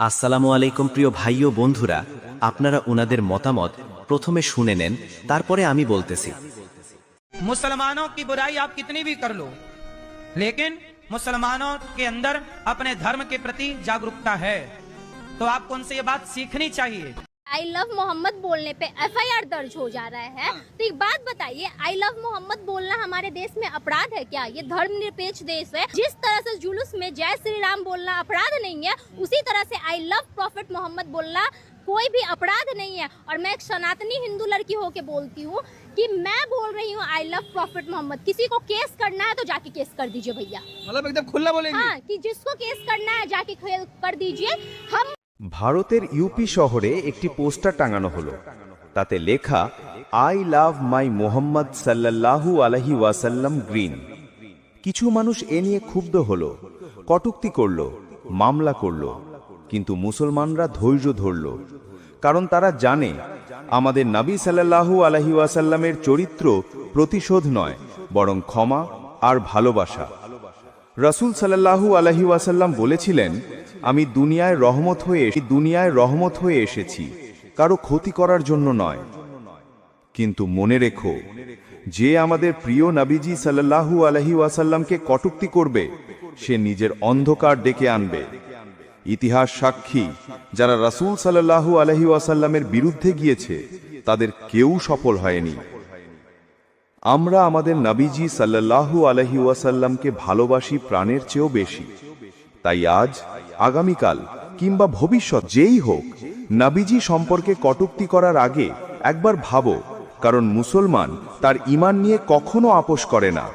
আসসালামু আলাইকুম প্রিয় ভাই ও বন্ধুরা আপনারা ওনাদের মতামত প্রথমে শুনে নেন তারপরে আমি বলতেছি मुसलमानों की बुराई आप कितनी भी कर लो लेकिन मुसलमानों के अंदर अपने धर्म के प्रति जागरूकता है तो आपको उनसे ये बात सीखनी चाहिए आई लव मोहम्मद बोलने पे एफआईआर दर्ज हो जा रहा है। तो एक बात बताइए आई लव मोहम्मद बोलना हमारे देश में अपराध है क्या? ये धर्मनिरपेक्ष देश है। जिस तरह से जुलूस में जय श्री राम बोलना अपराध नहीं है उसी तरह से आई लव प्रॉफिट मोहम्मद बोलना कोई भी अपराध नहीं है। और मैं एक सनातनी हिंदू लड़की होके बोलती हूँ कि मैं बोल रही हूँ आई लव प्रॉफिट मोहम्मद। किसी को केस करना है तो जाके केस कर दीजिए भैया। मतलब एकदम खुला बोलेंगे। हाँ कि जिसको केस करना है जाके कर दीजिए। हम ভারতের ইউপি শহরে একটি পোস্টার টাঙানো হলো। তাতে লেখা আই লাভ মাই মোহাম্মদ সাল্লাল্লাহু আলহি ওয়াসাল্লাম গ্রিন কিছু মানুষ এ নিয়ে ক্ষুব্ধ হলো, কটুক্তি করল, মামলা করল। কিন্তু মুসলমানরা ধৈর্য ধরল, কারণ তারা জানে, আমাদের নাবী সাল্লাল্লাহু আলহি ওয়াসাল্লামের চরিত্র প্রতিশোধ নয়, বরং ক্ষমা আর ভালোবাসা। রসুল সাল্লাহু আলহি ওয়াসাল্লাম বলেছিলেন, আমি দুনিয়ায় রহমত হয়ে দুনিয়ায় রহমত হয়ে এসেছি, কারও ক্ষতি করার জন্য নয়। কিন্তু মনে রেখো, যে আমাদের প্রিয় নাবিজি সাল্লাহু আলহি ওয়াসাল্লামকে কটুক্তি করবে, সে নিজের অন্ধকার ডেকে আনবে। ইতিহাস সাক্ষী, যারা রাসূল সাল্লাহু আলহি ওয়াসাল্লামের বিরুদ্ধে গিয়েছে, তাদের কেউ সফল হয়নি। আমরা আমাদের নাবিজি সাল্লাল্লাহু আলহি ওয়াসাল্লামকে ভালোবাসি প্রাণের চেয়েও বেশি। তাই আজ, আগামীকাল কিংবা ভবিষ্যৎ যেই হোক, নাবিজি সম্পর্কে কটুক্তি করার আগে একবার ভাবো, কারণ মুসলমান তার ইমান নিয়ে কখনো আপোষ করে না।